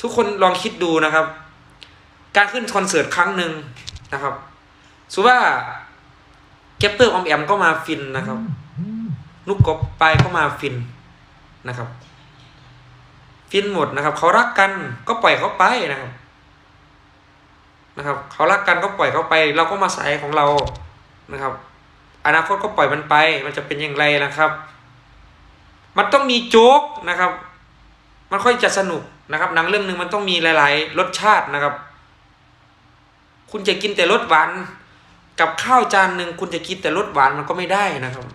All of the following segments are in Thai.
ทุกคนลองคิดดูนะครับ การขึ้นคอนเสิร์ตครั้งหนึ่งนะครับสมมติว่าแกปเปอร์ออมแอมก็มาฟินนะครับนุกกบไปก็มาฟินนะครับ ฟินหมดนะครับ เขารักกันก็ปล่อยเขาไปนะครับนะครับ เขารักกันก็ปล่อยเขาไป เราก็มาสายของเรานะครับ อนาคตก็ปล่อยมันไป มันจะเป็นอย่างไรนะครับ มันต้องมีโจ๊กนะครับ มันค่อยจะสนุก นะครับหนังเรื่องหนึ่งมันต้องมีหลาย ๆ รสชาตินะครับ คุณจะกินแต่รสหวาน กับข้าวจานหนึ่งคุณจะกินแต่รสหวานมันก็ไม่ได้นะครับ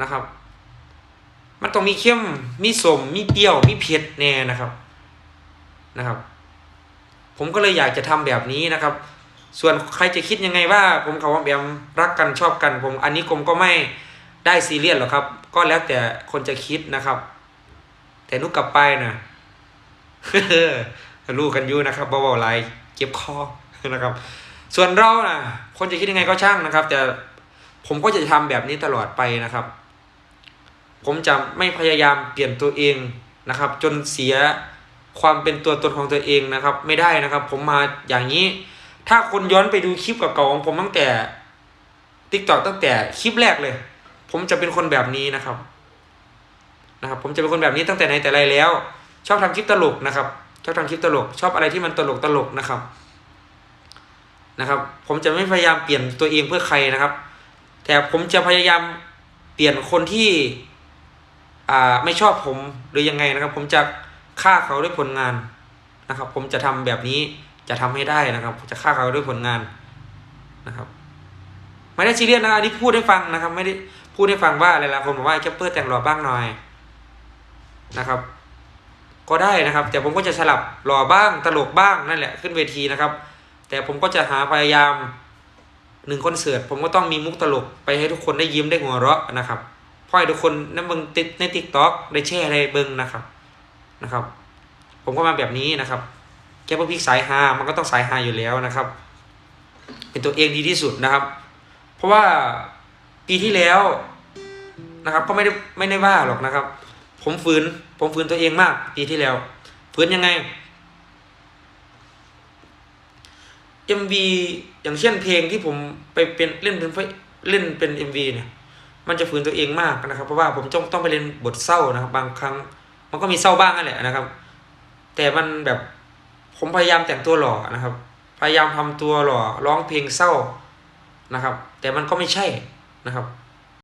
นะครับ มันต้องมีเค็มมีสมมีเปรี้ยวมีเผ็ดแน่นะครับนะครับ ผมก็เลยอยากจะทำแบบนี้นะครับ ส่วนใครจะคิดยังไงว่า ผมกับว่าแบมรักกันชอบกัน ผมอันนี้ผมก็ไม่ได้ซีเรียสหรอกครับ ก็แล้วแต่คนจะคิดนะครับ แต่นุกกลับไปนะรู้กันยู่นะครับเบาๆไรเจ็บคอนะครับ ส่วนเรานะคนจะคิดยังไงก็ช่างนะครับ แต่ผมก็จะทำแบบนี้ตลอดไปนะครับ ผมจะไม่พยายามเปลี่ยนตัวเองนะครับ จนเสียความเป็นตัวตนของตัวเองนะครับ ไม่ได้นะครับ ผมมาอย่างนี้ ถ้าคนย้อนไปดูคลิปเก่าๆของผมตั้งแต่ t ิ k t o k ตั้งแต่คลิปแรกเลย ผมจะเป็นคนแบบนี้นะครับ นะครับผมจะเป็นคนแบบนี้ตั้งแต่ไหนแต่ไรแล้ว ชอบทำคลิปตลกนะครับ ชอบทำคลิปตลก ชอบอะไรที่มันตลกตลกนะครับนะครับ ผมจะไม่พยายามเปลี่ยนตัวเองเพื่อใครนะครับ แต่ผมจะพยายามเปลี่ยนคนที่อ่าไม่ชอบผมหรือยังไงนะครับ ผมจะฆ่าเขาด้วยผลงานนะครับ ผมจะทำแบบนี้จะทำให้ได้นะครับจะฆ่าเขาด้วยผลงานนะครับไม่ได้ซีเรียสนะอันนี้พูดให้ฟังนะครับ ไม่ได้พูดให้ฟังว่าหลายๆคนบอกว่าแคปเปอร์แต่งหล่อบ้างหน่อย นะครับ ก็ได้นะครับ แต่ผมก็จะสลับหล่อบ้างตลกบ้างนั่นแหละขึ้นเวทีนะครับ แต่ผมก็จะหาพยายามหนึ่งคอนเสิร์ตผมก็ต้องมีมุกตลกไปให้ทุกคนได้ยิ้มได้หัวเราะนะครับพราะให้ทุกคนนั่นเบิงติดในติ๊กต็อกได้แชร์ได้เบิงนะครับนะครับ ผมก็มาแบบนี้นะครับแค่พวกพิกสายฮามันก็ต้องสายฮาอยู่แล้วนะครับ เป็นตัวเองดีที่สุดนะครับ เพราะว่าปีที่แล้วนะครับ ก็ไม่ได้ไม่ได้ว่าหรอกนะครับ ผมฝืน ผมฝืนตัวเองมาก ปีที่แล้วฝืนยังไง MV อย่างเช่นเพลงที่ผมไปเป็นเล่นเป็นเล่นเป็น MV เนี่ย มันจะฝืนตัวเองมากนะครับ เพราะว่าผมต้องต้องไปเล่นบทเศร้านะครับ บางครั้ง มันก็มีเศร้าบ้างนั่นแหละนะครับ แต่มันแบบผมพยายามแต่งตัวหล่อนะครับ พยายามทำตัวหล่อร้องเพลงเศร้านะครับ แต่มันก็ไม่ใช่นะครับ